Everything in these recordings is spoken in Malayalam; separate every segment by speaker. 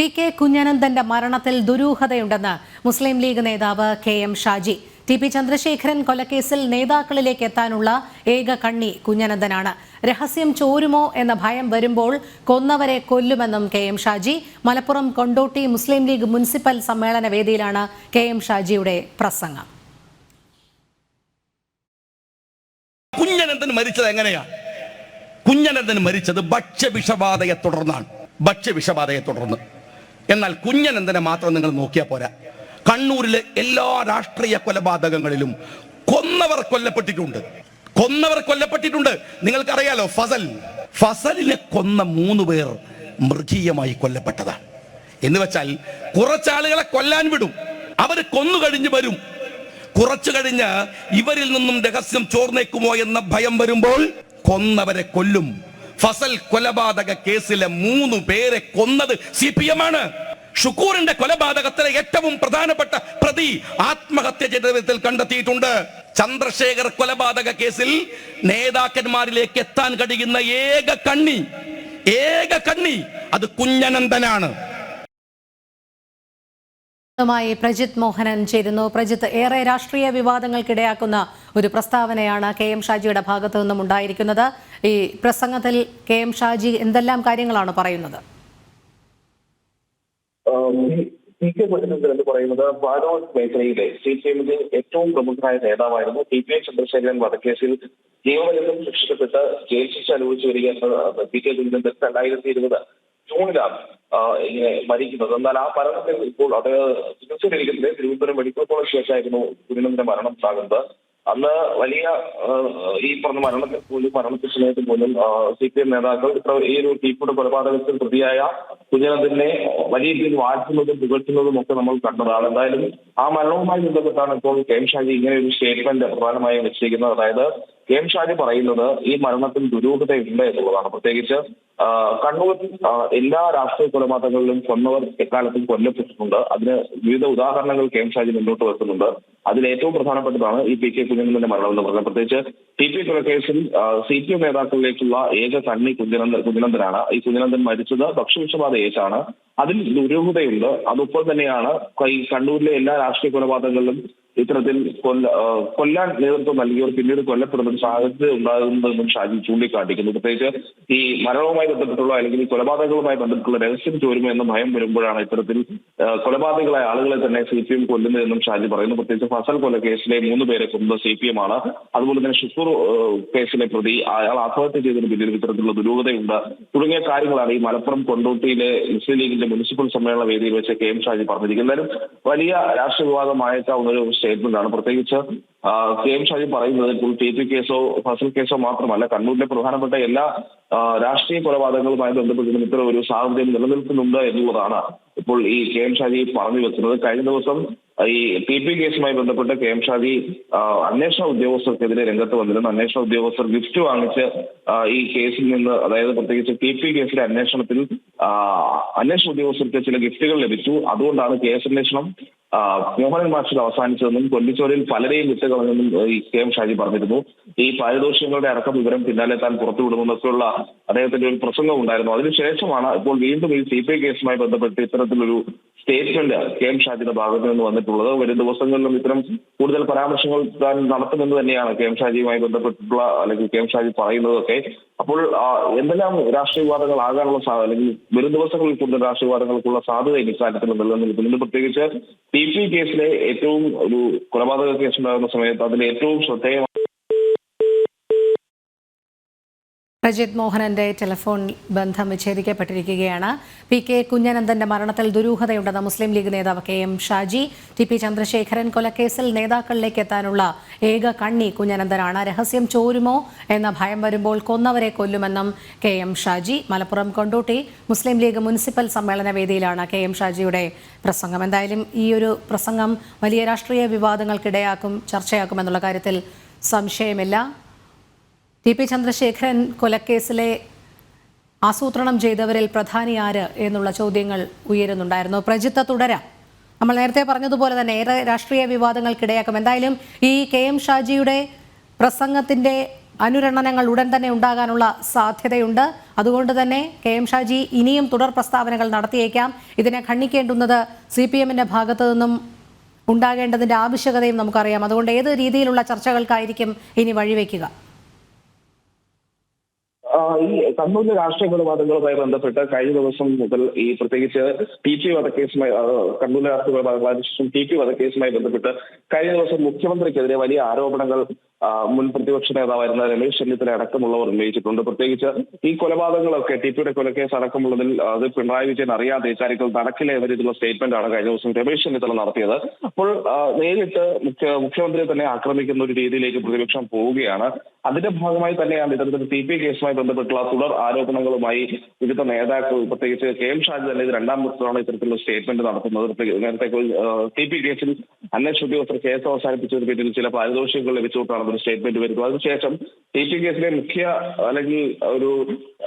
Speaker 1: പി കെ കുഞ്ഞനന്ദന്റെ മരണത്തിൽ ദുരൂഹതയുണ്ടെന്ന് മുസ്ലിം ലീഗ് നേതാവ് K M Shaji. T P Chandrasekharan കൊലക്കേസിൽ നേതാക്കളിലേക്ക് എത്താനുള്ള ഏക കണ്ണി കുഞ്ഞനന്ദനാണ്. രഹസ്യം ചോരുമോ എന്ന ഭയം വരുമ്പോൾ കൊന്നവരെ കൊല്ലുമെന്നും K M Shaji. Malappuram Kondotty Muslim League municipal സമ്മേളന വേദിയിലാണ് കെ എം ഷാജിയുടെ പ്രസംഗം.
Speaker 2: കുഞ്ഞനന്ദൻ മരിച്ചത് എങ്ങനെയാ? കുഞ്ഞനന്ദൻ മരിച്ചത് ഭക്ഷ്യവിഷബാധയെ തുടർന്നാണ്. ഭക്ഷ്യവിഷബാധയെ തുടർന്ന്. എന്നാൽ കുഞ്ഞനന്ദനെ മാത്രം നിങ്ങൾ നോക്കിയാൽ പോരാ. കണ്ണൂരിലെ എല്ലാ രാഷ്ട്രീയ കൊലപാതകങ്ങളിലും കൊന്നവർ കൊല്ലപ്പെട്ടിട്ടുണ്ട്. കൊന്നവർ കൊല്ലപ്പെട്ടിട്ടുണ്ട്. നിങ്ങൾക്കറിയാലോ ഫസൽ. ഫസലിനെ കൊന്ന മൂന്ന് പേർ മൃഗീയമായി കൊല്ലപ്പെട്ടതാണ് എന്ന് വെച്ചാൽ കുറച്ചാളുകളെ കൊല്ലാൻ വിടും. അവർ കൊന്നു കഴിഞ്ഞ് വരും. കുറച്ചു കഴിഞ്ഞ് ഇവരിൽ നിന്നും രഹസ്യം ചോർന്നേക്കുമോ എന്ന ഭയം വരുമ്പോൾ കൊന്നവരെ കൊല്ലും. ഫസൽ കൊലപാതക കേസിലെ മൂന്ന് പേരെ കൊന്നത് സി പി എം ആണ് ഷുക്കൂറിന്റെ കൊലപാതകത്തിലെ ഏറ്റവും പ്രധാനപ്പെട്ട പ്രതി ആത്മഹത്യ ചെയ്ത വിധത്തിൽ കണ്ടെത്തിയിട്ടുണ്ട്. ചന്ദ്രശേഖർ കൊലപാതക കേസിൽ നേതാക്കന്മാരിലേക്ക് എത്താൻ കഴിയുന്ന ഏക കണ്ണി ഏക കണ്ണി അത് കുഞ്ഞനന്ദനാണ്.
Speaker 1: മായി പ്രജിത് മോഹനൻ ചേരുന്നു. പ്രജിത്ത് ഏറെ രാഷ്ട്രീയ വിവാദങ്ങൾക്കിടയാക്കുന്ന ഒരു പ്രസ്താവനയാണ് കെ എം ഷാജിയുടെ ഭാഗത്തു നിന്നും ഉണ്ടായിരിക്കുന്നത്. ഈ പ്രസംഗത്തിൽ കെ എം ഷാജി എന്തെല്ലാം കാര്യങ്ങളാണ് പറയുന്നത്?
Speaker 3: പി കെ കുഞ്ഞനന്ദൻ എന്ന് പറയുന്നത് പാനോട് മേഖലയിലെ സി പി എമ്മിന്റെ ഏറ്റവും പ്രമുഖനായ നേതാവായിരുന്നു. പി. പി. ചന്ദ്രശേഖരൻ വധക്കേസിൽ ജീവപര്യന്തം ശിക്ഷിക്കപ്പെട്ട് ജയിൽ ശിക്ഷ അനുഭവിച്ചു എന്നത് പി. കെ. കുഞ്ഞനന്ദൻ രണ്ടായിരത്തി ഇരുപത് ജൂണിലാണ് ഇങ്ങനെ മരിക്കുന്നത്. എന്നാൽ ആ മരണത്തിൽ ഇപ്പോൾ അത് ചികിത്സയിലിരിക്കുന്നത് തിരുവനന്തപുരം മെഡിക്കൽ കോളേജ് വെച്ചായിരുന്നു കുഞ്ഞനന്ദന്റെ മരണം ഉണ്ടാകുന്നത്. അന്ന് വലിയ ഈ പറഞ്ഞ മരണത്തിൽ പോലും മരണത്തിന് സമയത്ത് പോലും സി പി എം നേതാക്കൾ ഈ ഒരു ടീപ്പുടെ കൊലപാതകത്തിൽ പ്രതിയായ കുഞ്ഞനന്ദനെ വലിയ രീതിയിൽ വാഴ്ത്തുന്നതും പുകഴ്ത്തുന്നതും ഒക്കെ നമ്മൾ കണ്ടതാണ്. എന്തായാലും ആ മരണവുമായി ബന്ധപ്പെട്ടാണ് ഇപ്പോൾ കെ എം ഷാജി ഇങ്ങനെ ഒരു സ്റ്റേറ്റ്മെന്റ് പ്രധാനമായും വെച്ചിരിക്കുന്നത്. അതായത് കെ എം ഷാജി പറയുന്നത് ഈ മരണത്തിൽ ദുരൂഹതയുണ്ട് എന്നുള്ളതാണ്. പ്രത്യേകിച്ച് കണ്ണൂർ എല്ലാ രാഷ്ട്രീയ കൊലപാതകങ്ങളിലും കൊന്നവർ എക്കാലത്തും കൊല്ലപ്പെട്ടിട്ടുണ്ട്. അതിന് വിവിധ ഉദാഹരണങ്ങൾ കെ എം ഷാജി മുന്നോട്ട് വെക്കുന്നുണ്ട്. അതിൽ ഏറ്റവും പ്രധാനപ്പെട്ടതാണ് ഈ പി കെ കുഞ്ഞനന്ദന്റെ മരണം എന്ന് പറഞ്ഞത് പ്രത്യേകിച്ച് ടി പി കൊലക്കേസിൽ സി പി എം നേതാക്കളിലേക്കുള്ള ഏക കണ്ണി കുഞ്ഞനന്ദൻ കുഞ്ഞനന്ദനാണ്. ഈ കുഞ്ഞനന്ദൻ മരിച്ചത് ഭക്ഷ്യവിഷബാധ ഏറ്റാണ് അതിൽ ദുരൂഹതയുണ്ട്. അതൊപ്പം തന്നെയാണ് കണ്ണൂരിലെ എല്ലാ രാഷ്ട്രീയ കൊലപാതകങ്ങളിലും ഇത്തരത്തിൽ കൊല്ല കൊല്ലാൻ നേതൃത്വം നൽകിയവർ പിന്നീട് കൊല്ലപ്പെടുന്ന ഒരു സാഹചര്യം ഉണ്ടാകുന്നതെന്നും ഷാജി ചൂണ്ടിക്കാട്ടിക്കുന്നു. പ്രത്യേകിച്ച് ഈ മരണവുമായി ബന്ധപ്പെട്ടുള്ള അല്ലെങ്കിൽ കൊലപാതകങ്ങളുമായി ബന്ധപ്പെട്ടുള്ള രഹസ്യം ചോരുമോ എന്ന ഭയം വരുമ്പോഴാണ് ഇത്തരത്തിൽ കൊലപാതകളായ ആളുകളെ തന്നെ സി പി എം കൊല്ലുന്നതെന്നും ഷാജി പറയുന്നു. പ്രത്യേകിച്ച് ഫസൽ കൊല കേസിലെ മൂന്ന് പേരെ കൊന്നത് സി പി എം ആണ്. അതുപോലെ തന്നെ ഷുക്കൂർ കേസിലെ പ്രതി അയാൾ ആത്മഹത്യ ചെയ്തതിന് പിന്നിൽ ഇത്തരത്തിലുള്ള ദുരൂഹതയുണ്ട്. തുടങ്ങിയ കാര്യങ്ങളാണ് ഈ മലപ്പുറം കൊണ്ടോട്ടിയിലെ മുസ്ലിം ലീഗിന്റെ മുനിസിപ്പൽ സമ്മേളന വേദിയിൽ വെച്ച് കെ എം ഷാജി പറഞ്ഞിരിക്കുന്നത്. എന്തായാലും വലിയ രാഷ്ട്രീയ വിവാദമായേക്കാവുന്ന ഒരു സ്റ്റേറ്റ്മെന്റ് ആണ് പ്രത്യേകിച്ച് കെ എം ഷാജി പറയുന്നത് ഇപ്പോൾ ടി പി കേസോ ഫസൽ കേസോ മാത്രമല്ല കണ്ണൂരിലെ പ്രധാനപ്പെട്ട എല്ലാ രാഷ്ട്രീയ കൊലപാതകങ്ങളുമായി ബന്ധപ്പെട്ടിരുന്ന ഇത്ര ഒരു സാഹചര്യം നിലനിൽക്കുന്നുണ്ട് എന്നുള്ളതാണ് ഇപ്പോൾ ഈ കെ എം ഷാജി പറഞ്ഞു വെക്കുന്നത്. കഴിഞ്ഞ ദിവസം ഈ ടി പി കേസുമായി ബന്ധപ്പെട്ട് കെ എം ഷാജി അന്വേഷണ ഉദ്യോഗസ്ഥർക്കെതിരെ രംഗത്ത് വന്നിരുന്നു. അന്വേഷണ ഉദ്യോഗസ്ഥർ ഗിഫ്റ്റ് വാങ്ങിച്ച് ഈ കേസിൽ നിന്ന് അതായത് പ്രത്യേകിച്ച് ടി പി കേസിലെ അന്വേഷണത്തിൽ അന്വേഷണ ഉദ്യോഗസ്ഥർക്ക് ചില ഗിഫ്റ്റുകൾ ലഭിച്ചു. അതുകൊണ്ടാണ് കേസ് അന്വേഷണം ആ, മോഹനൻ മാഷിൽ അവസാനിച്ചതെന്നും കൊല്ലിച്ചോലിൽ പലരെയും വിട്ടുകളഞ്ഞെന്നും കെ എം ഷാജി പറഞ്ഞിരുന്നു. ഈ പാരിതോഷികങ്ങളുടെ അടക്കം വിവരം പിന്നാലെ താൻ പുറത്തുവിടുമെന്നൊക്കെയുള്ള അദ്ദേഹത്തിന്റെ ഒരു പ്രസംഗം ഉണ്ടായിരുന്നു. അതിനുശേഷമാണ് ഇപ്പോൾ വീണ്ടും ഈ സി പി ഐ കേസുമായി ബന്ധപ്പെട്ട് ഇത്തരത്തിലൊരു സ്റ്റേറ്റ്മെന്റ് കെ എം ഷാജിയുടെ ഭാഗത്ത് നിന്ന് വന്നിട്ടുള്ളത്. വരും ദിവസങ്ങളിലും ഇത്തരം കൂടുതൽ പരാമർശങ്ങൾ താൻ നടത്തുമെന്ന് തന്നെയാണ് കെ എം ഷാജിയുമായി ബന്ധപ്പെട്ടിട്ടുള്ള അല്ലെങ്കിൽ കെ എം ഷാജി പറയുന്നതൊക്കെ അപ്പോൾ എന്തെല്ലാം രാഷ്ട്രീയവാദങ്ങൾ ആകാനുള്ള സാധ്യത അല്ലെങ്കിൽ വരും ദിവസങ്ങളിൽ കൂടുതൽ രാഷ്ട്രീയവാദങ്ങൾക്കുള്ള സാധ്യത ഇനി കാര്യത്തിൽ നിലനിൽക്കുന്നുണ്ട് പ്രത്യേകിച്ച് ടി പി കേസിലെ ഏറ്റവും ഒരു കൊലപാതക കേസ് ഉണ്ടാകുന്ന സമയത്ത് അതിൽ ഏറ്റവും ശ്രദ്ധേയമായ
Speaker 1: പ്രജിത് മോഹനന്റെ ടെലിഫോൺ ബന്ധം വിച്ഛേദിക്കപ്പെട്ടിരിക്കുകയാണ്. പി കെ കുഞ്ഞനന്ദന്റെ മരണത്തിൽ ദുരൂഹതയുണ്ടെന്ന മുസ്ലിം ലീഗ് നേതാവ് K M Shaji T P Chandrasekharan കൊലക്കേസിൽ നേതാക്കളിലേക്ക് എത്താനുള്ള ഏക കണ്ണി കുഞ്ഞനന്ദനാണ്. രഹസ്യം ചോരുമോ എന്ന ഭയം വരുമ്പോൾ കൊന്നവരെ കൊല്ലുമെന്നും K M Shaji Malappuram Kondotty Muslim League municipal സമ്മേളന വേദിയിലാണ് കെ എം ഷാജിയുടെ പ്രസംഗം. എന്തായാലും ഈ ഒരു പ്രസംഗം വലിയ രാഷ്ട്രീയ വിവാദങ്ങൾക്കിടയാക്കും ചർച്ചയാക്കുമെന്നുള്ള കാര്യത്തിൽ സംശയമില്ല. ടി പി ചന്ദ്രശേഖരൻ കൊലക്കേസിലെ ആസൂത്രണം ചെയ്തവരിൽ പ്രധാനി ആര് എന്നുള്ള ചോദ്യങ്ങൾ ഉയരുന്നുണ്ടായിരുന്നു. പ്രജിത്ത തുടരാം. നമ്മൾ നേരത്തെ പറഞ്ഞതുപോലെ തന്നെ ഏറെ രാഷ്ട്രീയ വിവാദങ്ങൾക്കിടയാക്കും. എന്തായാലും ഈ കെ എം ഷാജിയുടെ പ്രസംഗത്തിന്റെ അനുരണനങ്ങൾ ഉടൻ തന്നെ ഉണ്ടാകാനുള്ള സാധ്യതയുണ്ട്. അതുകൊണ്ട് തന്നെ കെ എം ഷാജി ഇനിയും തുടർ പ്രസ്താവനകൾ നടത്തിയേക്കാം. ഇതിനെ ഖണ്ഡിക്കേണ്ടുന്നത് സി പി എമ്മിന്റെ ഭാഗത്തു നിന്നും ഉണ്ടാകേണ്ടതിന്റെ ആവശ്യകതയും നമുക്കറിയാം. അതുകൊണ്ട് ഏത് രീതിയിലുള്ള ചർച്ചകൾക്കായിരിക്കും ഇനി വഴിവെക്കുക?
Speaker 3: ഈ കണ്ണൂരിലെ രാഷ്ട്രീയ കൊലപാതകങ്ങളുമായി ബന്ധപ്പെട്ട് കഴിഞ്ഞ ദിവസം മുതൽ ഈ പ്രത്യേകിച്ച് ടി പി വധക്കേസുമായി കണ്ണൂരിലെ രാഷ്ട്രീയ കൊലപാതകങ്ങളായ ടി പി വധക്കേസുമായി ബന്ധപ്പെട്ട് കഴിഞ്ഞ ദിവസം മുഖ്യമന്ത്രിക്കെതിരെ വലിയ ആരോപണങ്ങൾ മുൻ പ്രതിപക്ഷ നേതാവായിരുന്ന രമേശ് ചെന്നിത്തല അടക്കമുള്ളവർ ഉന്നയിച്ചിട്ടുണ്ട്. പ്രത്യേകിച്ച് ഈ കൊലപാതകങ്ങളൊക്കെ ടി പിയുടെ കൊലക്കേസ് അടക്കമുള്ളതിൽ അത് പിണറായി വിജയൻ അറിയാതെ ഇക്കാര്യത്തിൽ നടക്കില്ല എന്ന രീതിയിലുള്ള സ്റ്റേറ്റ്മെന്റ് ആണ് കഴിഞ്ഞ ദിവസം രമേശ് ചെന്നിത്തല നടത്തിയത്. അപ്പോൾ നേരിട്ട് മുഖ്യ മുഖ്യമന്ത്രിയെ തന്നെ ആക്രമിക്കുന്ന ഒരു രീതിയിലേക്ക് പ്രതിപക്ഷം പോവുകയാണ്. അതിന്റെ ഭാഗമായി തന്നെയാണ് ഇത്തരത്തിൽ ടി പി കേസുമായി ബന്ധപ്പെട്ടുള്ള തുടർ ആരോപണങ്ങളുമായി വിവിധ നേതാക്കൾ പ്രത്യേകിച്ച് കെ എം ഷാജി തന്നെ ഇത് രണ്ടാം ദിവസമാണ് ഇത്തരത്തിലുള്ള സ്റ്റേറ്റ്മെന്റ് നടത്തുന്നത്. നേരത്തെ ടി പി കേസിൽ അന്വേഷണ ഉദ്യോഗസ്ഥർ കേസ് അവസാനിപ്പിച്ചതിന് പിന്നിൽ ചില പാരിതോഷികങ്ങൾ ലഭിച്ചുകൊണ്ടാണ് ഒരു സ്റ്റേറ്റ്മെന്റ് വരുന്നു. അതിനുശേഷം ടി പി കേസിലെ മുഖ്യ അല്ലെങ്കിൽ ഒരു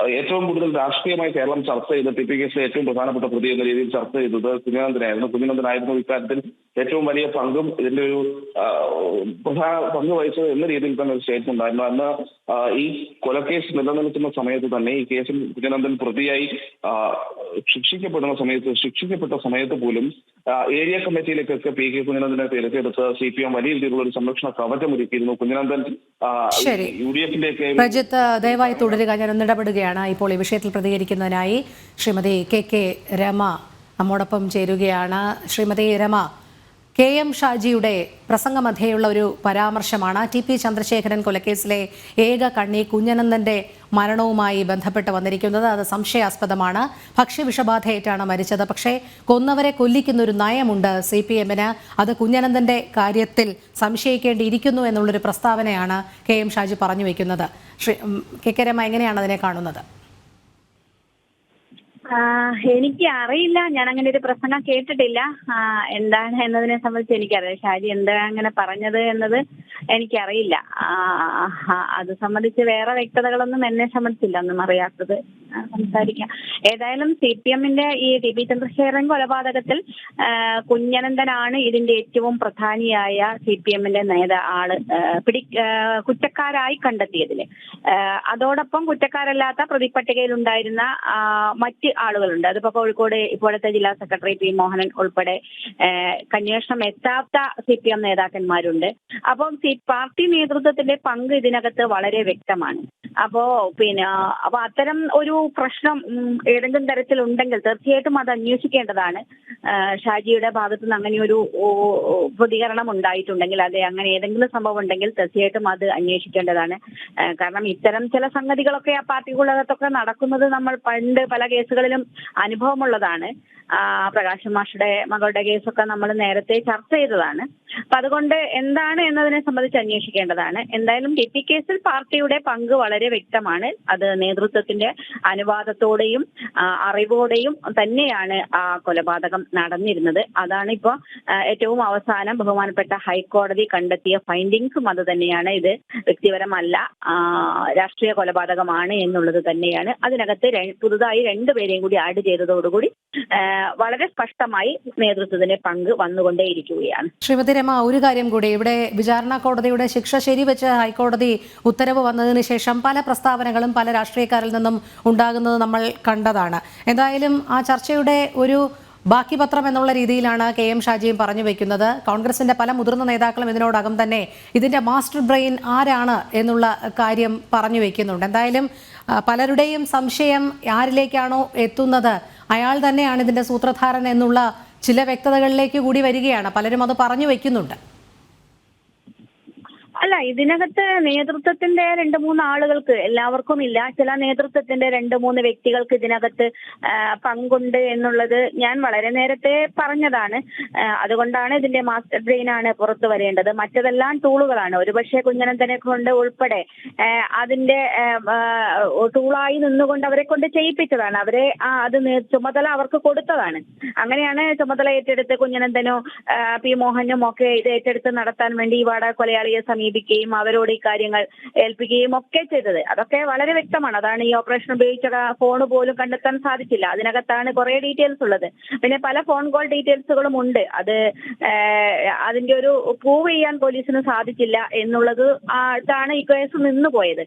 Speaker 3: ഏറ്റവും കൂടുതൽ രാഷ്ട്രീയമായി കേരളം ചർച്ച ചെയ്ത ടി പി കേസിലെ ഏറ്റവും പ്രധാനപ്പെട്ട പ്രതി എന്ന രീതിയിൽ ചർച്ച ചെയ്തത് കുഞ്ഞനന്ദനായിരുന്നു കുഞ്ഞനന്ദനായിരുന്നു ഇക്കാര്യത്തിൽ ഏറ്റവും വലിയ പങ്കും ഇതിന്റെ ഒരു പ്രധാന പങ്ക് വഹിച്ചത് എന്ന രീതിയിൽ തന്നെ ഒരു സ്റ്റേറ്റ്മെന്റ് ഉണ്ടായിരുന്നു. അന്ന് ഈ കൊലക്കേസ് നിലനിൽക്കുന്ന സമയത്ത് തന്നെ ഈ കേസിൽ കുഞ്ഞനന്ദൻ പ്രതിയായി ശിക്ഷിക്കപ്പെടുന്ന സമയത്ത് ശിക്ഷിക്കപ്പെട്ട സമയത്ത് പോലും ഏരിയ കമ്മിറ്റിയിലേക്കൊക്കെ പി കെ കുഞ്ഞനന്ദനെ തിരഞ്ഞെടുത്ത് സി പി എം വലിയ രീതിയിലുള്ള ഒരു സംരക്ഷണ കവചം ഒരുക്കിയിരുന്നു കുഞ്ഞനന്ദൻ. യു ഡി എഫിന്റെ
Speaker 1: പ്രജിത്ത് ദയവായി തുടരുക. ഞാൻ ഒന്നിടപെടുകയാണ് ഇപ്പോൾ ഈ വിഷയത്തിൽ പ്രതികരിക്കുന്നതിനായി ശ്രീമതി കെ കെ രമ നമ്മോടൊപ്പം ചേരുകയാണ്. ശ്രീമതി രമ കെ എം ഷാജിയുടെ പ്രസംഗമധ്യേയുള്ള ഒരു പരാമർശമാണ്. ടി പി ചന്ദ്രശേഖരൻ കൊലക്കേസിലെ ഏക കണ്ണി കുഞ്ഞനന്ദന്റെ മരണവുമായി ബന്ധപ്പെട്ട് വന്നിരിക്കുന്നത്. അത് സംശയാസ്പദമാണ്. ഭക്ഷ്യവിഷബാധയേറ്റാണ് മരിച്ചത്. പക്ഷേ കൊന്നവരെ കൊല്ലിക്കുന്ന ഒരു നയമുണ്ട് സി പി എമ്മിന് അത് കുഞ്ഞനന്ദന്റെ കാര്യത്തിൽ സംശയിക്കേണ്ടിയിരിക്കുന്നു എന്നുള്ളൊരു പ്രസ്താവനയാണ് കെ എം ഷാജി പറഞ്ഞു വയ്ക്കുന്നത് ശ്രീ കെ കെ രമ എങ്ങനെയാണ് അതിനെ കാണുന്നത്?
Speaker 4: എനിക്ക് അറിയില്ല. ഞാൻ അങ്ങനെ ഒരു പ്രസംഗം കേട്ടിട്ടില്ല. എന്താണ് എന്നതിനെ സംബന്ധിച്ച് എനിക്കറിയാം ഷാജി എന്താ അങ്ങനെ പറഞ്ഞത് എന്നത് എനിക്കറിയില്ല. അത് സംബന്ധിച്ച് വേറെ വ്യക്തതകളൊന്നും എന്നെ സംബന്ധിച്ചില്ല. ഒന്നും അറിയാത്തത് സംസാരിക്കാം. ഏതായാലും സി പി എമ്മിന്റെ ഈ ടി പി ചന്ദ്രശേഖരൻ കൊലപാതകത്തിൽ കുഞ്ഞനന്ദനാണ് ഇതിന്റെ ഏറ്റവും പ്രധാനിയായ സി പി എമ്മിന്റെ നേതാ ആൾ. പിടി കുറ്റക്കാരായി കണ്ടെത്തിയതിൽ. അതോടൊപ്പം കുറ്റക്കാരല്ലാത്ത പ്രതിപട്ടികയിൽ ഉണ്ടായിരുന്ന മറ്റ് ആളുകളുണ്ട്. അതിപ്പോ കോഴിക്കോട് ഇപ്പോഴത്തെ ജില്ലാ സെക്രട്ടറി പി മോഹനൻ ഉൾപ്പെടെ അന്വേഷണം എത്താത്ത സി പി എം നേതാക്കന്മാരുണ്ട്. അപ്പം പാർട്ടി നേതൃത്വത്തിന്റെ പങ്ക് ഇതിനകത്ത് വളരെ വ്യക്തമാണ്. അപ്പോ പിന്നെ അപ്പൊ അത്തരം ഒരു പ്രശ്നം ഏതെങ്കിലും തരത്തിൽ ഉണ്ടെങ്കിൽ തീർച്ചയായിട്ടും അത് അന്വേഷിക്കേണ്ടതാണ്. ഷാജിയുടെ ഭാഗത്തു നിന്ന് അങ്ങനെ ഒരു പ്രതികരണം ഉണ്ടായിട്ടുണ്ടെങ്കിൽ അതെ അങ്ങനെ ഏതെങ്കിലും സംഭവം ഉണ്ടെങ്കിൽ തീർച്ചയായിട്ടും അത് അന്വേഷിക്കേണ്ടതാണ്. കാരണം ഇത്തരം ചില സംഗതികളൊക്കെ ആ പാർട്ടിക്കുള്ളകത്തൊക്കെ നടക്കുന്നത് നമ്മൾ പണ്ട് പല കേസുകളിലും അനുഭവമുള്ളതാണ്. പ്രകാശ് മാഷയുടെ മകളുടെ കേസൊക്കെ നമ്മൾ നേരത്തെ ചർച്ച ചെയ്തതാണ്. അപ്പൊ അതുകൊണ്ട് എന്താണ് എന്നതിനെ സംബന്ധിച്ച് അന്വേഷിക്കേണ്ടതാണ്. എന്തായാലും ടി പി കേസിൽ പാർട്ടിയുടെ പങ്ക് വളരെ വ്യക്തമാണ്. അത് നേതൃത്വത്തിന്റെ അനുവാദത്തോടെയും അറിവോടെയും തന്നെയാണ് ആ കൊലപാതകം നടന്നിരുന്നത്. അതാണ് ഇപ്പോ ഏറ്റവും അവസാനം ബഹുമാനപ്പെട്ട ഹൈക്കോടതി കണ്ടെത്തിയ ഫൈൻഡിങ്സും അത് തന്നെയാണ്. ഇത് വ്യക്തിപരമല്ല രാഷ്ട്രീയ കൊലപാതകമാണ് എന്നുള്ളത് തന്നെയാണ്. അതിനകത്ത് പുതുതായി രണ്ടുപേരെയും കൂടി ആഡ് ചെയ്തതോടുകൂടി വളരെ സ്പഷ്ടമായി നേതൃത്വത്തിന്റെ പങ്ക് വന്നുകൊണ്ടേയിരിക്കുകയാണ്.
Speaker 1: ശ്രീമതി രമ ഒരു കാര്യം കൂടി. ഇവിടെ വിചാരണ കോടതിയുടെ ശിക്ഷ ശരിവെച്ച് ഹൈക്കോടതി ഉത്തരവ് വന്നതിന് ശേഷം പല പ്രസ്താവനകളും പല രാഷ്ട്രീയക്കാരിൽ നിന്നും ഉണ്ടാകുന്നത് നമ്മൾ കണ്ടതാണ്. എന്തായാലും ആ ചർച്ചയുടെ ഒരു ബാക്കി പത്രം എന്നുള്ള രീതിയിലാണ് കെ എം ഷാജിയും പറഞ്ഞു വെക്കുന്നത്. കോൺഗ്രസിന്റെ പല മുതിർന്ന നേതാക്കളും ഇതിനോടകം തന്നെ ഇതിന്റെ മാസ്റ്റർ ബ്രെയിൻ ആരാണ് എന്നുള്ള കാര്യം പറഞ്ഞു വെക്കുന്നുണ്ട്. എന്തായാലും പലരുടെയും സംശയം ആരിലേക്കാണോ എത്തുന്നത്? അയാൾ തന്നെയാണ് ഇതിന്റെ സൂത്രധാരൻ എന്നുള്ള ചില വ്യക്തതകളിലേക്ക് കൂടി വരികയാണ്. പലരും അത് പറഞ്ഞു വെക്കുന്നുണ്ട്.
Speaker 4: അല്ല ഇതിനകത്ത് നേതൃത്വത്തിന്റെ രണ്ട് മൂന്ന് ആളുകൾക്ക് എല്ലാവർക്കും ഇല്ല. ചില നേതൃത്വത്തിന്റെ രണ്ട് മൂന്ന് വ്യക്തികൾക്ക് ഇതിനകത്ത് പങ്കുണ്ട് എന്നുള്ളത് ഞാൻ വളരെ നേരത്തെ പറഞ്ഞതാണ്. അതുകൊണ്ടാണ് ഇതിന്റെ മാസ്റ്റർ ബ്രെയിൻ ആണ് പുറത്തു വരേണ്ടത്. മറ്റതെല്ലാം ടൂളുകളാണ്. ഒരുപക്ഷെ കുഞ്ഞനന്തനെ കൊണ്ട് ഉൾപ്പെടെ അതിന്റെ ടൂളായി നിന്നുകൊണ്ട് അവരെ കൊണ്ട് ചെയ്യിപ്പിച്ചതാണ്. അവരെ അത് ചുമതല അവർക്ക് കൊടുത്തതാണ്. അങ്ങനെയാണ് ചുമതല ഏറ്റെടുത്ത് കുഞ്ഞനന്തനോ പി മോഹനും ഒക്കെ ഇത് ഏറ്റെടുത്ത് നടത്താൻ വേണ്ടി ഈ വാടക കൊലയാളിയെ സമീപിച്ചത്. സമീപിക്കുകയും അവരോട് ഈ കാര്യങ്ങൾ ഏൽപ്പിക്കുകയും ഒക്കെ ചെയ്തത്. അതൊക്കെ വളരെ വ്യക്തമാണ്. അതാണ് ഈ ഓപ്പറേഷൻ ഉപയോഗിച്ച ഫോൺ പോലും കണ്ടെത്താൻ സാധിച്ചില്ല. അതിനകത്താണ് കുറെ ഡീറ്റെയിൽസ് ഉള്ളത്. പിന്നെ പല ഫോൺ കോൾ ഡീറ്റെയിൽസുകളും ഉണ്ട്. അത് അതിന്റെ ഒരു പ്രൂവ് ചെയ്യാൻ പോലീസിന് സാധിച്ചില്ല എന്നുള്ളത് ആണ് ഈ കേസ് നിന്നു പോയത്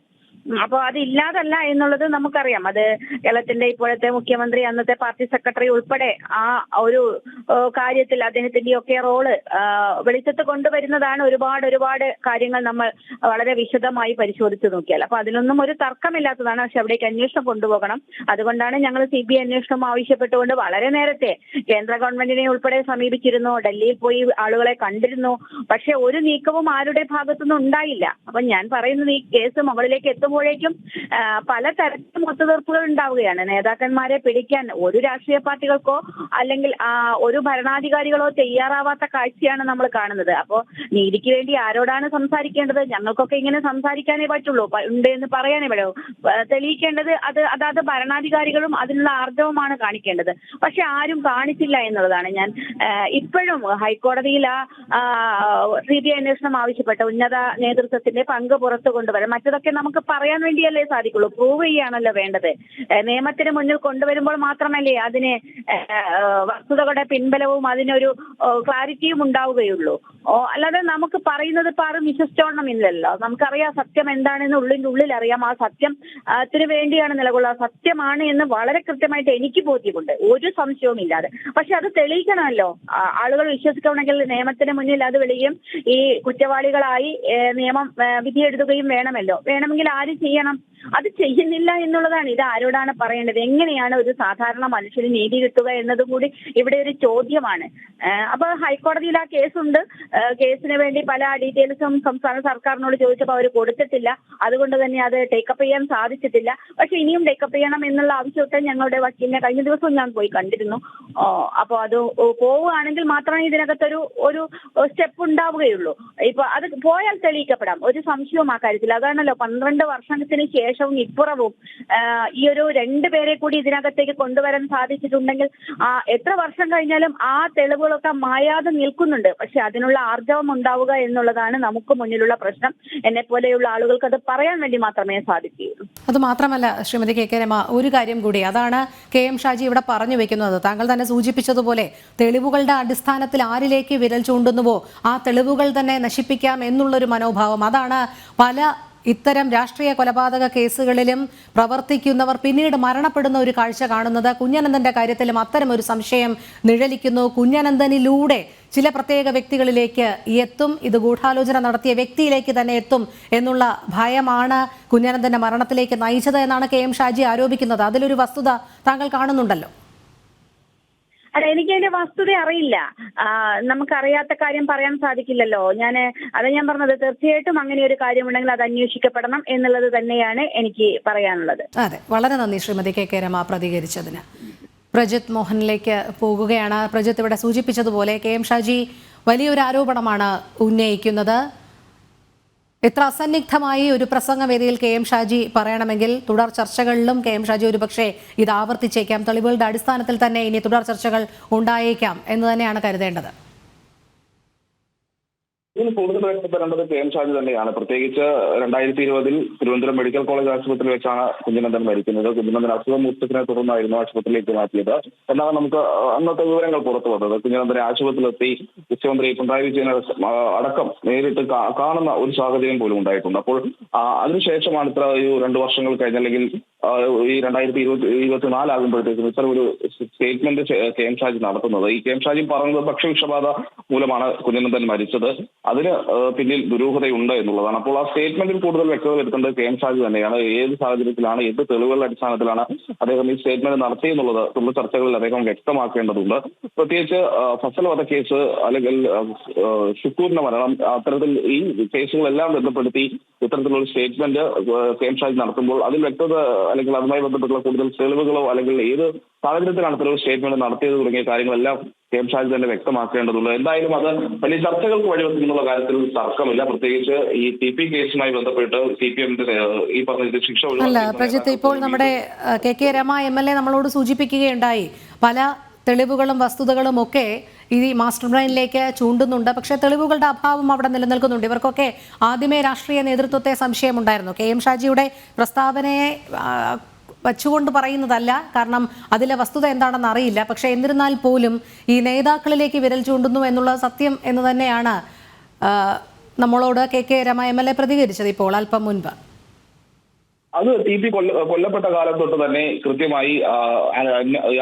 Speaker 4: അപ്പോൾ അത് ഇല്ലാതല്ല എന്നുള്ളത് നമുക്കറിയാം. അത് കേരളത്തിന്റെ ഇപ്പോഴത്തെ മുഖ്യമന്ത്രി അന്നത്തെ പാർട്ടി സെക്രട്ടറി ഉൾപ്പെടെ ആ ഒരു കാര്യത്തിൽ അദ്ദേഹത്തിന്റെ ഒക്കെ റോൾ വെളിച്ചത്ത് കൊണ്ടുവരുന്നതാണ് ഒരുപാട് ഒരുപാട് കാര്യങ്ങൾ നമ്മൾ വളരെ വിശദമായി പരിശോധിച്ചു നോക്കിയാൽ. അപ്പൊ അതിനൊന്നും ഒരു തർക്കമില്ലാത്തതാണ്. പക്ഷെ അവിടേക്ക് അന്വേഷണം കൊണ്ടുപോകണം. അതുകൊണ്ടാണ് ഞങ്ങൾ സി ബി ഐ അന്വേഷണം ആവശ്യപ്പെട്ടുകൊണ്ട് വളരെ നേരത്തെ കേന്ദ്ര ഗവൺമെന്റിനെ ഉൾപ്പെടെ സമീപിച്ചിരുന്നു. ഡൽഹിയിൽ പോയി ആളുകളെ കണ്ടിരുന്നു. പക്ഷെ ഒരു നീക്കവും ആരുടെ ഭാഗത്തുനിന്നും ഉണ്ടായില്ല. അപ്പൊ ഞാൻ പറയുന്നത് ഈ കേസ് മുകളിലേക്ക് എത്തുമ്പോഴേക്കും പല തരത്തിലും ഒത്തുതീർപ്പുകൾ ഉണ്ടാവുകയാണ്. നേതാക്കന്മാരെ പിടിക്കാൻ ഒരു രാഷ്ട്രീയ പാർട്ടികൾക്കോ അല്ലെങ്കിൽ ഒരു ഭരണാധികാരികളോ തയ്യാറാവാത്ത കാഴ്ചയാണ് നമ്മൾ കാണുന്നത്. അപ്പോ നീതിക്ക് വേണ്ടി ആരോടാണ് സംസാരിക്കേണ്ടത്? ഞങ്ങൾക്കൊക്കെ ഇങ്ങനെ സംസാരിക്കാനേ പറ്റുള്ളൂ. ഉണ്ട് എന്ന് പറയാനേ പറ്റുള്ളൂ തെളിയിക്കേണ്ടത് അത് അതാത് ഭരണാധികാരികളും അതിനുള്ള ആർജവമാണ് കാണിക്കേണ്ടത്. പക്ഷെ ആരും കാണിച്ചില്ല എന്നുള്ളതാണ് ഞാൻ ഇപ്പോഴും ഹൈക്കോടതിയിൽ ആ സി ബി ഐ അന്വേഷണം ആവശ്യപ്പെട്ട ഉന്നത നേതൃത്വത്തിന്റെ പങ്ക് പുറത്തു കൊണ്ടുവരാം മറ്റതൊക്കെ നമുക്ക് പറയാൻ വേണ്ടിയല്ലേ സാധിക്കുള്ളൂ. പ്രൂവ് ചെയ്യാണല്ലോ വേണ്ടത്. നിയമത്തിന് മുന്നിൽ കൊണ്ടുവരുമ്പോൾ മാത്രമല്ലേ അതിന് വസ്തുതകളുടെ പിൻബലവും അതിനൊരു ക്ലാരിറ്റിയും ഉണ്ടാവുകയുള്ളൂ. അല്ലാതെ നമുക്ക് പറയുന്നത് വിശ്വസിച്ചോണം ഇല്ലല്ലോ. നമുക്കറിയാം സത്യം എന്താണെന്ന് ഉള്ളിന്റെ ഉള്ളിൽ അറിയാം. ആ സത്യം ആ, ത്തിന് വേണ്ടിയാണ് നിലകൊള്ളുക. സത്യമാണ് എന്ന് വളരെ കൃത്യമായിട്ട് എനിക്ക് ബോധ്യമുണ്ട്. ഒരു സംശയവും ഇല്ലാതെ. പക്ഷെ അത് തെളിയിക്കണമല്ലോ. ആളുകൾ വിശ്വസിക്കണമെങ്കിൽ നിയമത്തിന് മുന്നിൽ അത് വെളിയും ഈ കുറ്റവാളികളായി നിയമം വിധിയെഴുതുകയും വേണമല്ലോ. വേണമെങ്കിൽ ആര് ചെയ്യണം. അത് ചെയ്യുന്നില്ല എന്നുള്ളതാണ്. ഇത് ആരോടാണ് പറയേണ്ടത്? എങ്ങനെയാണ് ഒരു സാധാരണ മനുഷ്യന് നീതി കിട്ടുക എന്നതും കൂടി ഇവിടെ ഒരു ചോദ്യമാണ്. അപ്പൊ ഹൈക്കോടതിയിൽ ആ കേസുണ്ട്. കേസിന് വേണ്ടി പല ഡീറ്റെയിൽസും സംസ്ഥാന സർക്കാരിനോട് ചോദിച്ചപ്പോൾ അവർ കൊടുത്തിട്ടില്ല. അതുകൊണ്ട് തന്നെ അത് ടേക്കപ്പ് ചെയ്യാൻ സാധിച്ചിട്ടില്ല. പക്ഷെ ഇനിയും ടേക്കപ്പ് ചെയ്യണം എന്നുള്ള ആവശ്യമൊക്കെ ഞങ്ങളുടെ വക്കീലിനെ കഴിഞ്ഞ ദിവസവും ഞാൻ പോയി കണ്ടിരുന്നു. അപ്പോൾ അത് പോവുകയാണെങ്കിൽ മാത്രമേ ഇതിനകത്തൊരു ഒരു സ്റ്റെപ്പ് ഉണ്ടാവുകയുള്ളൂ. ഇപ്പൊ അത് പോയാൽ തെളിയിക്കപ്പെടാം. ഒരു സംശയവും ആ കാര്യത്തിൽ. അതാണല്ലോ പന്ത്രണ്ട് വർഷത്തിന് ശേഷവും ഇപ്പുറവും ഈ ഒരു രണ്ടു പേരെ കൂടി ഇതിനകത്തേക്ക് കൊണ്ടുവരാൻ സാധിച്ചിട്ടുണ്ടെങ്കിൽ എത്ര വർഷം കഴിഞ്ഞാലും ആ തെളിവുകളൊക്കെ മായാതെ നിൽക്കുന്നുണ്ട്. പക്ഷെ അതിനുള്ള ആർജവം ഉണ്ടാവുക എന്നുള്ളതാണ് നമുക്ക് മുന്നിലുള്ള പ്രശ്നം. എന്നെ പോലെയുള്ള ആളുകൾക്ക് അത് പറയാൻ വേണ്ടി മാത്രമേ സാധിക്കുകയുള്ളൂ.
Speaker 1: അത് മാത്രമല്ല ശ്രീമതി കെ കെ രമ ഒരു കാര്യം കൂടി. അതാണ് കെ എം ഷാജി ഇവിടെ പറഞ്ഞു വെക്കുന്നത്. താങ്കൾ തന്നെ സൂചിപ്പിച്ചതുപോലെ തെളിവുകളുടെ അടിസ്ഥാനത്തിൽ ആരിലേക്ക് വിരൽ ചൂണ്ടുന്നുവോ ആ തെളിവുകൾ തന്നെ നശിപ്പിക്കാം എന്നുള്ളൊരു മനോഭാവം. അതാണ് പല ഇത്തരം രാഷ്ട്രീയ കൊലപാതക കേസുകളിലും പ്രവർത്തിക്കുന്നവർ പിന്നീട് മരണപ്പെടുന്ന ഒരു കാഴ്ച കാണുന്നത് കുഞ്ഞനന്ദന്റെ കാര്യത്തിലും അത്തരം ഒരു സംശയം നിഴലിക്കുന്നു. കുഞ്ഞനന്ദനിലൂടെ ചില പ്രത്യേക വ്യക്തികളിലേക്ക് എത്തും. ഇത് ഗൂഢാലോചന നടത്തിയ വ്യക്തിയിലേക്ക് തന്നെ എത്തും എന്നുള്ള ഭയമാണ് കുഞ്ഞനന്ദന്റെ മരണത്തിലേക്ക് നയിച്ചത് എന്നാണ് കെ എം ഷാജി ആരോപിക്കുന്നത്. അതിലൊരു വസ്തുത താങ്കൾ കാണുന്നുണ്ടല്ലോ.
Speaker 4: അല്ല എനിക്ക് അതിന്റെ വസ്തുത അറിയില്ല. നമുക്കറിയാത്ത കാര്യം പറയാൻ സാധിക്കില്ലല്ലോ. ഞാൻ അത് ഞാൻ പറഞ്ഞത് തീർച്ചയായിട്ടും അങ്ങനെ ഒരു കാര്യമുണ്ടെങ്കിൽ അത് അന്വേഷിക്കപ്പെടണം എന്നുള്ളത് തന്നെയാണ് എനിക്ക് പറയാനുള്ളത്.
Speaker 1: അതെ വളരെ നന്ദി ശ്രീമതി കെ കെ രമ പ്രതികരിച്ചതിന്. പ്രജിത് മോഹനിലേക്ക് പോകുകയാണ്. പ്രജിത്ത് ഇവിടെ സൂചിപ്പിച്ചതുപോലെ കെ എം ഷാജി വലിയൊരു ആരോപണമാണ് ഉന്നയിക്കുന്നത്. ഇത്ര അസന്നിഗ്ധമായി ഒരു പ്രസംഗവേദിയിൽ കെ എം ഷാജി പറയണമെങ്കിൽ തുടർ ചർച്ചകളിലും കെ എം ഷാജി ഒരുപക്ഷെ ഇത് ആവർത്തിച്ചേക്കാം. തെളിവുകളുടെ അടിസ്ഥാനത്തിൽ തന്നെ ഇനി തുടർ ചർച്ചകൾ ഉണ്ടായേക്കാം എന്ന് തന്നെയാണ് കരുതേണ്ടത്.
Speaker 3: ഇതിൽ കൂടുതലായിട്ട് വരേണ്ടത് കെ ഷാജി തന്നെയാണ്. പ്രത്യേകിച്ച് രണ്ടായിരത്തി ഇരുപതിൽ തിരുവനന്തപുരം മെഡിക്കൽ കോളേജ് ആശുപത്രിയിൽ വെച്ചാണ് കുഞ്ഞിനന്ദൻ മരിക്കുന്നത്. കുഞ്ഞിനന്ദൻ അസുഖം മൂർച്ചത്തിനെ തുടർന്നായിരുന്നു ആശുപത്രിയിലേക്ക് മാറ്റിയത്. എന്നാണ് നമുക്ക് അന്നത്തെ വിവരങ്ങൾ പുറത്തു വന്നത്. കുഞ്ഞിനന്ദനെ ആശുപത്രിയിലെത്തി മുഖ്യമന്ത്രി പിണറായി വിജയൻ അടക്കം നേരിട്ട് കാണുന്ന ഒരു സാഹചര്യം പോലും ഉണ്ടായിട്ടുണ്ട്. അപ്പോൾ അതിനുശേഷമാണ് ഇത്ര ഒരു രണ്ടു വർഷങ്ങൾ കഴിഞ്ഞ അല്ലെങ്കിൽ ഈ രണ്ടായിരത്തി ഇരുപത്തി ഇരുപത്തി നാലാകുമ്പോഴത്തേക്കും ഇത്ര ഒരു സ്റ്റേറ്റ്മെന്റ് കെ എം ഷാജി നടത്തുന്നത്. ഈ കെ എം ഷാജി പറയുന്നത് ഭക്ഷ്യവിഷബാധ മൂലമാണ് കുഞ്ഞനന്ദൻ മരിച്ചത്. അതിന് പിന്നിൽ ദുരൂഹതയുണ്ട് എന്നുള്ളതാണ്. അപ്പോൾ ആ സ്റ്റേറ്റ്മെന്റിൽ കൂടുതൽ വ്യക്തത വരുത്തേണ്ടത് കെ എം ഷാജി തന്നെയാണ്. ഏത് സാഹചര്യത്തിലാണ് എന്ത് തെളിവുകളുടെ അടിസ്ഥാനത്തിലാണ് അദ്ദേഹം ഈ സ്റ്റേറ്റ്മെന്റ് നടത്തി എന്നുള്ളത് തുടർ ചർച്ചകളിൽ അദ്ദേഹം വ്യക്തമാക്കേണ്ടതുണ്ട്. പ്രത്യേകിച്ച് ഫസൽ വധക്കേസ് അല്ലെങ്കിൽ ഷുക്കൂറിന്റെ മരണം അത്തരത്തിൽ ഈ കേസുകളെല്ലാം ബന്ധപ്പെടുത്തി ഇത്തരത്തിലുള്ള സ്റ്റേറ്റ്മെന്റ് കെ എം ഷാജി നടത്തുമ്പോൾ അതിൽ വ്യക്തത അല്ലെങ്കിൽ അതുമായി ബന്ധപ്പെട്ടുള്ള കൂടുതൽ തെളിവുകളോ അല്ലെങ്കിൽ ഏത് സാഹചര്യത്തിലാണ് ഇത്തരം സ്റ്റേറ്റ്മെന്റ് നടത്തിയത് തുടങ്ങിയ കാര്യങ്ങളെല്ലാം കെ എം ഷാജി തന്നെ വ്യക്തമാക്കേണ്ടതുണ്ട്. എന്തായാലും അത് വലിയ ചർച്ചകൾക്ക് വഴിവെക്കുന്നുള്ള കാര്യത്തിൽ തർക്കമില്ല. പ്രത്യേകിച്ച് ഈ ടി പി കേസുമായി ബന്ധപ്പെട്ട് സി പി എമ്മിന്റെ ഈ പറഞ്ഞ ശിക്ഷ
Speaker 1: അല്ല പ്രജിത്ത് ഇപ്പോൾ നമ്മുടെ K K Rema M L A നമ്മളോട് സൂചിപ്പിക്കുകയുണ്ടായി. പല തെളിവുകളും വസ്തുതകളും ഒക്കെ ഈ മാസ്റ്റർ ബ്രെയിനിലേക്ക് ചൂണ്ടുന്നുണ്ട്. പക്ഷേ തെളിവുകളുടെ അഭാവം അവിടെ നിലനിൽക്കുന്നുണ്ട്. ഇവർക്കൊക്കെ ആദ്യമേ രാഷ്ട്രീയ നേതൃത്വത്തെ സംശയമുണ്ടായിരുന്നു. കെ എം ഷാജിയുടെ പ്രസ്താവനയെ വച്ചുകൊണ്ട് പറയുന്നതല്ല. കാരണം അതിലെ വസ്തുത എന്താണെന്ന് അറിയില്ല. പക്ഷേ എന്നിരുന്നാൽ പോലും ഈ നേതാക്കളിലേക്ക് വിരൽ ചൂണ്ടുന്നു എന്നുള്ള സത്യം എന്ന് തന്നെയാണ് നമ്മളോട് K K Rema M L A പ്രതികരിച്ചത് ഇപ്പോൾ അല്പം മുൻപ്.
Speaker 3: അത് ടി പി കൊല്ല കൊല്ലപ്പെട്ട കാലം തൊട്ട് തന്നെ കൃത്യമായി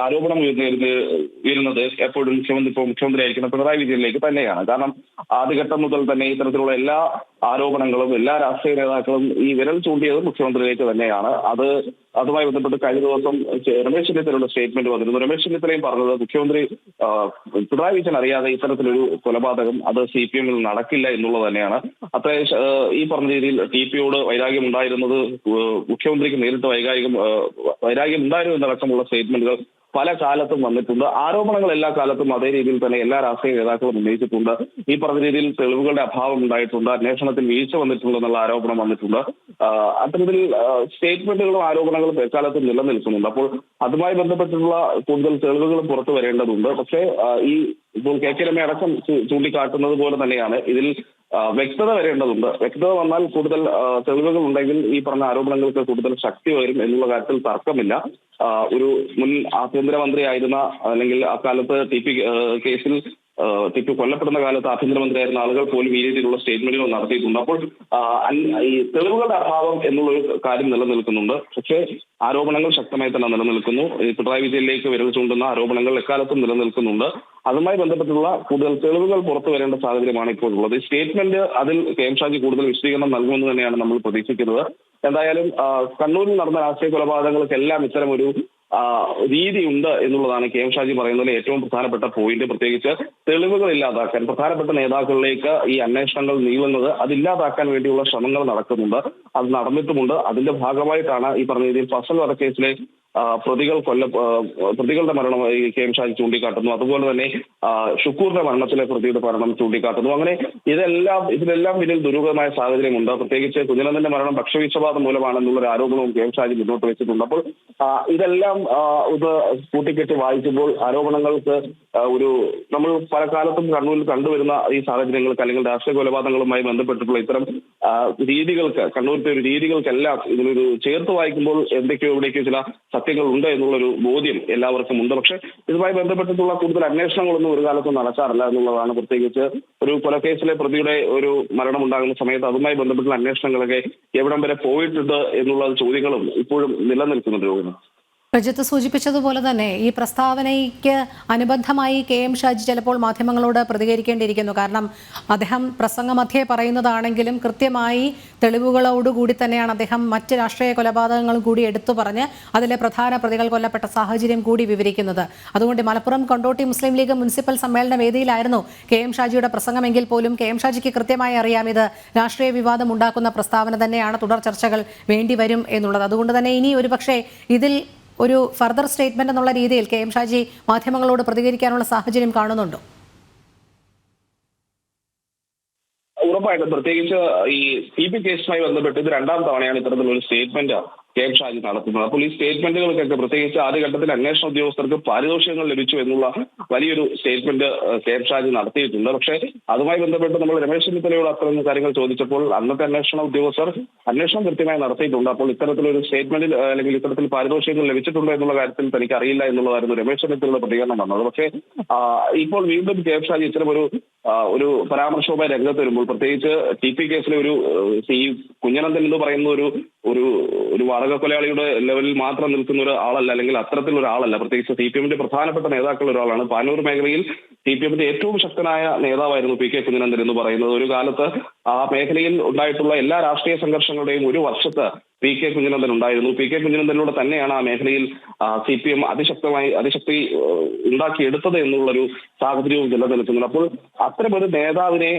Speaker 3: ആരോപണം ഉയരുന്നത് എപ്പോഴും മുഖ്യമന്ത്രി ഇപ്പോൾ മുഖ്യമന്ത്രി ആയിരിക്കുന്ന പിണറായി വിജയനിലേക്ക് തന്നെയാണ്. കാരണം ആദ്യഘട്ടം മുതൽ തന്നെ ഇത്തരത്തിലുള്ള എല്ലാ ആരോപണങ്ങളും എല്ലാ രാഷ്ട്രീയ നേതാക്കളും ഈ വിരൽ ചൂണ്ടിയത് മുഖ്യമന്ത്രിയിലേക്ക് തന്നെയാണ്. അത് അതുമായി ബന്ധപ്പെട്ട് കഴിഞ്ഞ ദിവസം രമേശ് ചെന്നിത്തലയുടെ സ്റ്റേറ്റ്മെന്റ് വന്നിരുന്നു. രമേശ് ചെന്നിത്തലയും പറഞ്ഞത് മുഖ്യമന്ത്രി പിണറായി വിജയൻ അറിയാതെ ഇത്തരത്തിലൊരു കൊലപാതകം അത് സി പി എമ്മിൽ നടക്കില്ല എന്നുള്ളത് തന്നെയാണ്. അത്ര ഈ പറഞ്ഞ രീതിയിൽ ടി പിയോട് വൈരാഗ്യം ഉണ്ടായിരുന്നത് മുഖ്യമന്ത്രിക്ക് നേരിട്ട് വൈകാരികം വൈരാഗ്യം ഉണ്ടായിരുന്നു എന്നടക്കമുള്ള സ്റ്റേറ്റ്മെന്റുകൾ പല കാലത്തും വന്നിട്ടുണ്ട്. ആരോപണങ്ങൾ എല്ലാ കാലത്തും അതേ രീതിയിൽ തന്നെ എല്ലാ രാഷ്ട്രീയ നേതാക്കളും ഉന്നയിച്ചിട്ടുണ്ട്. ഈ പറഞ്ഞ രീതിയിൽ തെളിവുകളുടെ അഭാവം ഉണ്ടായിട്ടുണ്ട്. അന്വേഷണത്തിൽ വീഴ്ച വന്നിട്ടുണ്ട് എന്നുള്ള ആരോപണം വന്നിട്ടുണ്ട്. അത്തരത്തിൽ സ്റ്റേറ്റ്മെന്റുകളും ആരോപണങ്ങളും എക്കാലത്തും നിലനിൽക്കുന്നുണ്ട്. അപ്പോൾ അതുമായി ബന്ധപ്പെട്ടിട്ടുള്ള കൂടുതൽ തെളിവുകൾ പുറത്തു വരേണ്ടതുണ്ട്. പക്ഷേ ഈ ഇപ്പോൾ കെ കെ രമ അടക്കം ചൂണ്ടിക്കാട്ടുന്നത് പോലെ തന്നെയാണ് ഇതിൽ വ്യക്തത വരേണ്ടതുണ്ട്. വ്യക്തത വന്നാൽ കൂടുതൽ തെളിവുകൾ ഉണ്ടെങ്കിൽ ഈ പറഞ്ഞ ആരോപണങ്ങൾക്ക് കൂടുതൽ ശക്തി വരും എന്നുള്ള കാര്യത്തിൽ തർക്കമില്ല. ഒരു മുൻ ആഭ്യന്തരമന്ത്രിയായിരുന്ന അല്ലെങ്കിൽ അക്കാലത്ത് ടി പി കേസിൽ ആ, ടി പി കൊല്ലപ്പെടുന്ന കാലത്ത് ആഭ്യന്തരമന്ത്രിയായിരുന്ന ആളുകൾ പോലും ഈ രീതിയിലുള്ള സ്റ്റേറ്റ്മെന്റുകൾ നടത്തിയിട്ടുണ്ട്. അപ്പോൾ ഈ തെളിവുകളുടെ അഭാവം എന്നുള്ളൊരു കാര്യം നിലനിൽക്കുന്നുണ്ട്. പക്ഷേ ആരോപണങ്ങൾ ശക്തമായി തന്നെ നിലനിൽക്കുന്നു. പിണറായി വിജയനിലേക്ക് വിരൽ ചൂണ്ടുന്ന ആരോപണങ്ങൾ എക്കാലത്തും നിലനിൽക്കുന്നുണ്ട്. അതുമായി ബന്ധപ്പെട്ടുള്ള കൂടുതൽ തെളിവുകൾ പുറത്തു വരേണ്ട സാഹചര്യമാണ് ഇപ്പോൾ ഉള്ളത് സ്റ്റേറ്റ്മെന്റ് അതിൽ കെ എം ഷാജി കൂടുതൽ വിശദീകരണം നൽകുമെന്ന് തന്നെയാണ് നമ്മൾ പ്രതീക്ഷിക്കുന്നത്. എന്തായാലും കണ്ണൂരിൽ നടന്ന രാഷ്ട്രീയ കൊലപാതകങ്ങൾക്കെല്ലാം ഇത്തരം ഒരു രീതിയുണ്ട് എന്നുള്ളതാണ് കെ എം ഷാജി പറയുന്നതിൽ ഏറ്റവും പ്രധാനപ്പെട്ട പോയിന്റ് പ്രത്യേകിച്ച് തെളിവുകൾ ഇല്ലാതാക്കാൻ പ്രധാനപ്പെട്ട നേതാക്കളിലേക്ക് ഈ അന്വേഷണങ്ങൾ നീളുന്നത് അതില്ലാതാക്കാൻ വേണ്ടിയുള്ള ശ്രമങ്ങൾ നടക്കുന്നുണ്ട്. അത് നടന്നിട്ടുമുണ്ട്. അതിന്റെ ഭാഗമായിട്ടാണ് ഈ പറഞ്ഞ രീതിയിൽ ഫസൽ വധക്കേസിലെ പ്രതികൾ കൊല്ല പ്രതികളുടെ മരണം കെ എം ഷാജി ചൂണ്ടിക്കാട്ടുന്നു. അതുപോലെ തന്നെ ഷുക്കൂറിന്റെ മരണത്തിലെ പ്രതിയുടെ മരണം ചൂണ്ടിക്കാട്ടുന്നു. അങ്ങനെ ഇതെല്ലാം ഇതിലെല്ലാം പിന്നിൽ ദുരൂഹമായ സാഹചര്യമുണ്ട്. പ്രത്യേകിച്ച് കുഞ്ഞനന്ദന്റെ മരണം ഭക്ഷ്യവിഷബാധം മൂലമാണെന്നുള്ള ഒരു ആരോപണവും കെ എം ഷാജി മുന്നോട്ട് വെച്ചിട്ടുണ്ട്. അപ്പോൾ ഇതെല്ലാം ഇത് കൂട്ടിക്കെട്ടി വായിക്കുമ്പോൾ ആരോപണങ്ങൾക്ക് ഒരു നമ്മൾ പല കാലത്തും കണ്ണൂരിൽ കണ്ടുവരുന്ന ഈ സാഹചര്യങ്ങൾക്ക് അല്ലെങ്കിൽ രാഷ്ട്രീയ കൊലപാതകങ്ങളുമായി ബന്ധപ്പെട്ടിട്ടുള്ള ഇത്തരം രീതികൾക്ക് കണ്ണൂരിന്റെ ഒരു രീതികൾക്കെല്ലാം ഇതിലൊരു ചേർത്ത് വായിക്കുമ്പോൾ എന്തൊക്കെയോ എവിടേക്കോ ചില സത്യങ്ങൾ ഉണ്ട് എന്നുള്ളൊരു ബോധ്യം എല്ലാവർക്കും ഉണ്ട്. പക്ഷെ ഇതുമായി ബന്ധപ്പെട്ടിട്ടുള്ള കൂടുതൽ അന്വേഷണങ്ങളൊന്നും ഒരു കാലത്തും നടക്കാറില്ല എന്നുള്ളതാണ് പ്രത്യേകിച്ച് ഒരു കൊലക്കേസിലെ പ്രതിയുടെ ഒരു മരണം ഉണ്ടാകുന്ന സമയത്ത് അതുമായി ബന്ധപ്പെട്ടുള്ള അന്വേഷണങ്ങളൊക്കെ എവിടം വരെ പോയിട്ടുണ്ട് എന്നുള്ള ചോദ്യങ്ങളും ഇപ്പോഴും നിലനിൽക്കുന്നുണ്ട് രോഹിണി.
Speaker 1: പ്രജിത്ത് സൂചിപ്പിച്ചതുപോലെ തന്നെ ഈ പ്രസ്താവനയ്ക്ക് അനുബന്ധമായി കെ എം ഷാജി ചിലപ്പോൾ മാധ്യമങ്ങളോട് പ്രതികരിക്കേണ്ടിയിരിക്കുന്നു. കാരണം അദ്ദേഹം പ്രസംഗമധ്യേ പറയുന്നതാണെങ്കിലും കൃത്യമായി തെളിവുകളോടുകൂടി തന്നെയാണ് അദ്ദേഹം മറ്റ് രാഷ്ട്രീയ കൊലപാതകങ്ങളും കൂടി എടുത്തു പറഞ്ഞ് അതിലെ പ്രധാന പ്രതികൾ കൊല്ലപ്പെട്ട സാഹചര്യം കൂടി വിവരിക്കുന്നത്. അതുകൊണ്ട് മലപ്പുറം കൊണ്ടോട്ടി മുസ്ലിം ലീഗ് മുനിസിപ്പൽ സമ്മേളന വേദിയിലായിരുന്നു കെ എം ഷാജിയുടെ പ്രസംഗമെങ്കിൽ പോലും കെ എം ഷാജിക്ക് കൃത്യമായി അറിയാം ഇത് രാഷ്ട്രീയ വിവാദം ഉണ്ടാക്കുന്ന പ്രസ്താവന തന്നെയാണ് തുടർ ചർച്ചകൾ വേണ്ടിവരും എന്നുള്ളത്. അതുകൊണ്ട് തന്നെ ഇനി ഒരുപക്ഷെ ഇതിൽ ഒരു ഫർദർ സ്റ്റേറ്റ്മെന്റ് എന്നുള്ള രീതിയിൽ കെ എം ഷാജി മാധ്യമങ്ങളോട് പ്രതികരിക്കാനുള്ള സാഹചര്യം കാണുന്നുണ്ടോ?
Speaker 3: ഉറപ്പായിട്ടും പ്രത്യേകിച്ച് ഈ സി പി കേസുമായി ബന്ധപ്പെട്ട് ഇത് രണ്ടാം തവണയാണ് ഇത്തരത്തിലൊരു സ്റ്റേറ്റ്മെന്റ് കെ ഷാജി നടത്തുന്നത്. അപ്പോൾ ഈ സ്റ്റേറ്റ്മെന്റുകൾക്കൊക്കെ പ്രത്യേകിച്ച് ആദ്യഘട്ടത്തിൽ അന്വേഷണ ഉദ്യോഗസ്ഥർക്ക് പാരിതോഷികങ്ങൾ ലഭിച്ചു എന്നുള്ള വലിയൊരു സ്റ്റേറ്റ്മെന്റ് കെ ഷാജി നടത്തിയിട്ടുണ്ട്. പക്ഷേ അതുമായി ബന്ധപ്പെട്ട് നമ്മൾ രമേശ് ചെന്നിത്തലയോട് അത്തരം കാര്യങ്ങൾ ചോദിച്ചപ്പോൾ അന്നത്തെ അന്വേഷണ ഉദ്യോഗസ്ഥർ അന്വേഷണം കൃത്യമായി നടത്തിയിട്ടുണ്ട്. അപ്പോൾ ഇത്തരത്തിലൊരു സ്റ്റേറ്റ്മെന്റിൽ അല്ലെങ്കിൽ ഇത്തരത്തിൽ പാരിതോഷികങ്ങൾ ലഭിച്ചിട്ടുണ്ടോ എന്നുള്ള കാര്യത്തിൽ തനിക്ക് അറിയില്ല എന്നുള്ളതായിരുന്നു രമേശ് ചെന്നിത്തലയുടെ പ്രതികരണം വന്നത്. പക്ഷേ ഇപ്പോൾ വീണ്ടും കെ ഷാജി ഇത്തരം ഒരു ഒരു പരാമർശവുമായി രംഗത്ത് വരുമ്പോൾ പ്രത്യേകിച്ച് ടി പി കേസിലെ ഒരു സി കുഞ്ഞനന്ദൻ എന്ന് പറയുന്ന ഒരു ഒരു ഒരു വാടക കൊലയാളിയുടെ ലെവലിൽ മാത്രം നിൽക്കുന്ന ഒരു ആളല്ല അല്ലെങ്കിൽ അത്തരത്തിലുള്ള ഒരാളല്ല പ്രത്യേകിച്ച് സി പി എമ്മിന്റെ പ്രധാനപ്പെട്ട നേതാക്കളിൽ ഒരാളാണ്. പാനൂർ മേഖലയിൽ സി പി എമ്മിന്റെ ഏറ്റവും ശക്തനായ നേതാവായിരുന്നു പി കെ കുഞ്ഞനന്ദൻ എന്ന് പറയുന്നത്. ഒരു കാലത്ത് ആ മേഖലയിൽ ഉണ്ടായിട്ടുള്ള എല്ലാ രാഷ്ട്രീയ സംഘർഷങ്ങളുടെയും ഒരു വർഷത്ത് പി കെ കുഞ്ഞനന്ദൻ ഉണ്ടായിരുന്നു. പി കെ കുഞ്ഞനന്ദനിലൂടെ തന്നെയാണ് ആ മേഖലയിൽ സി പി എം അതിശക്തമായി അതിശക്തി ഉണ്ടാക്കിയെടുത്തത് എന്നുള്ളൊരു സാഹചര്യവും നിലനിൽക്കുന്നുണ്ട്. അപ്പോൾ അത്തരമൊരു നേതാവിനെ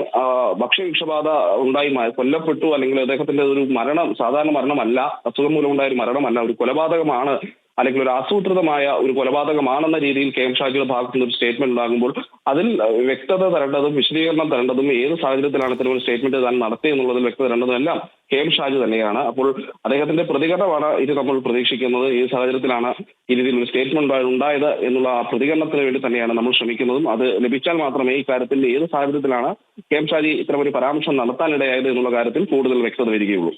Speaker 3: ഭക്ഷ്യവിഷബാധ ഉണ്ടായി കൊല്ലപ്പെട്ടു അല്ലെങ്കിൽ അദ്ദേഹത്തിന്റെ ഒരു മരണം സാധാരണ മരണമല്ല അസുഖം മൂലമുണ്ടായ ഒരു മരണമല്ല ഒരു കൊലപാതകമാണ് അല്ലെങ്കിൽ ഒരു ആസൂത്രിതമായ ഒരു കൊലപാതകമാണെന്ന രീതിയിൽ കെ എം ഷാജിയുടെ ഭാഗത്തു ഒരു സ്റ്റേറ്റ്മെന്റ് ഉണ്ടാകുമ്പോൾ അതിൽ വ്യക്തത തരേണ്ടതും വിശദീകരണം തരേണ്ടതും ഏത് സാഹചര്യത്തിലാണ് ഇത്തരം ഒരു സ്റ്റേറ്റ്മെന്റ് താൻ നടത്തിയെന്നുള്ളതിൽ വ്യക്തത തരേണ്ടതും എല്ലാം കെ എം ഷാജി തന്നെയാണ്. അപ്പോൾ അദ്ദേഹത്തിന്റെ പ്രതികരണമാണ് ഇത് നമ്മൾ പ്രതീക്ഷിക്കുന്നത്. ഏത് സാഹചര്യത്തിലാണ് ഈ രീതിയിൽ ഒരു സ്റ്റേറ്റ്മെന്റ് ഉണ്ടായത് എന്നുള്ള ആ പ്രതികരണത്തിന് വേണ്ടി തന്നെയാണ് നമ്മൾ ശ്രമിക്കുന്നതും. അത് ലഭിച്ചാൽ മാത്രമേ ഈ ഇക്കാര്യത്തിൽ ഏത് സാഹചര്യത്തിലാണ് കെ എം ഷാജി ഇത്തരം ഒരു പരാമർശം നടത്താനിടയായത് എന്നുള്ള കാര്യത്തിൽ കൂടുതൽ വ്യക്തത വരികയുള്ളൂ.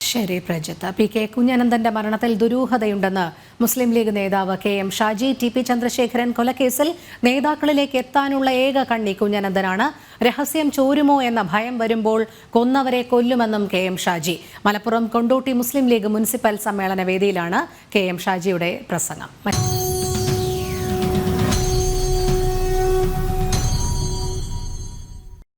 Speaker 1: ശരി പ്രജിത്ത് പി കെ കുഞ്ഞനന്ദന്റെ മരണത്തിൽ ദുരൂഹതയുണ്ടെന്ന് മുസ്ലിം ലീഗ് നേതാവ് K M Shaji T P Chandrasekharan കൊലക്കേസിൽ നേതാക്കളിലേക്ക് എത്താനുള്ള ഏക കണ്ണി കുഞ്ഞനന്ദനാണ് രഹസ്യം ചോരുമോ എന്ന ഭയം വരുമ്പോൾ കൊന്നവരെ കൊല്ലുമെന്നും K M Shaji. Malappuram Kondotty Muslim League municipal സമ്മേളന വേദിയിലാണ് കെ എം ഷാജിയുടെ പ്രസംഗം.